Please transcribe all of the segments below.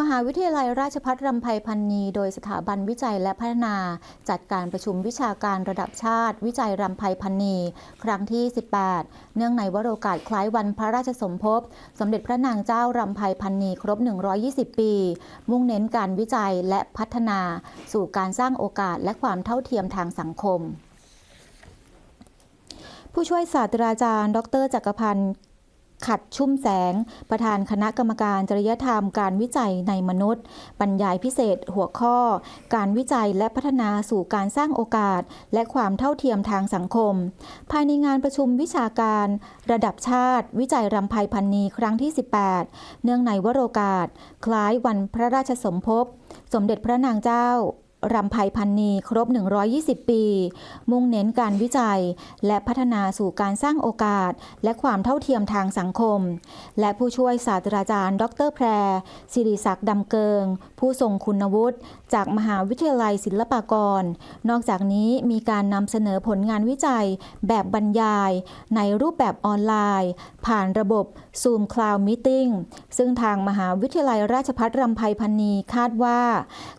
มหาวิทยาลัยราชภัฏรำไพพันนีโดยสถาบันวิจัยและพัฒนา จัดการประชุมวิชาการระดับชาติ วิจัยรำไพพันนีครั้งที่ 18 เนื่องในวโรกาสคล้ายวันพระราชสมภพ สมเด็จพระนางเจ้ารำไพพันนีครบ 120 ปี มุ่งเน้นการวิจัยและพัฒนา สู่การสร้างโอกาสและความเท่าเทียมทางสังคม ผู้ช่วยศาสตราจารย์ ดรจักรพันธ์ ขัดชุ่มแสง ประธานคณะกรรมการจริยธรรมการวิจัยในมนุษย์ บรรยายพิเศษหัวข้อ การวิจัยและพัฒนาสู่การสร้างโอกาส และความเท่าเทียมทางสังคม ภายในงานประชุมวิชาการ ระดับชาติ วิจัยรำไพพันนีครั้งที่ 18 เนื่องในวโรกาส คล้ายวันพระราชสมภพ สมเด็จพระนางเจ้า รำไพพันนีครบ 120 ปี มุ่งเน้นการวิจัย และพัฒนาสู่การสร้างโอกาส และความเท่าเทียมทางสังคม และผู้ช่วยศาสตราจารย์ ดรแพรสิริศักดิ์ดำเกิง ผู้ทรงคุณวุฒิจากมหาวิทยาลัยศิลปากร นอกจากนี้มีการนำเสนอผลงานวิจัยแบบบรรยาย ในรูปแบบออนไลน์ ผ่านระบบ Zoom Cloud Meeting ซึ่งทางมหาวิทยาลัยราชภัฏรำไพพันนีคาดว่า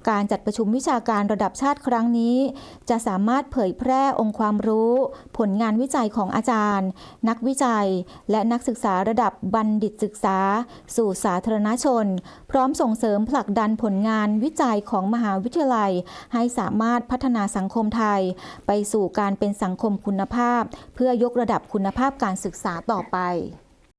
การจัดประชุมวิชาการระดับชาติครั้งนี้ จะสามารถเผยแพร่องค์ความรู้ ผลงานวิจัยของอาจารย์ นักวิจัย และนักศึกษาระดับบัณฑิตศึกษา สู่สาธารณชน พร้อมส่งเสริมผลักดันผลงานวิจัยของมหาวิทยาลัย ให้สามารถพัฒนาสังคมไทย ไปสู่การเป็นสังคมคุณภาพ เพื่อยกระดับคุณภาพการศึกษาต่อไป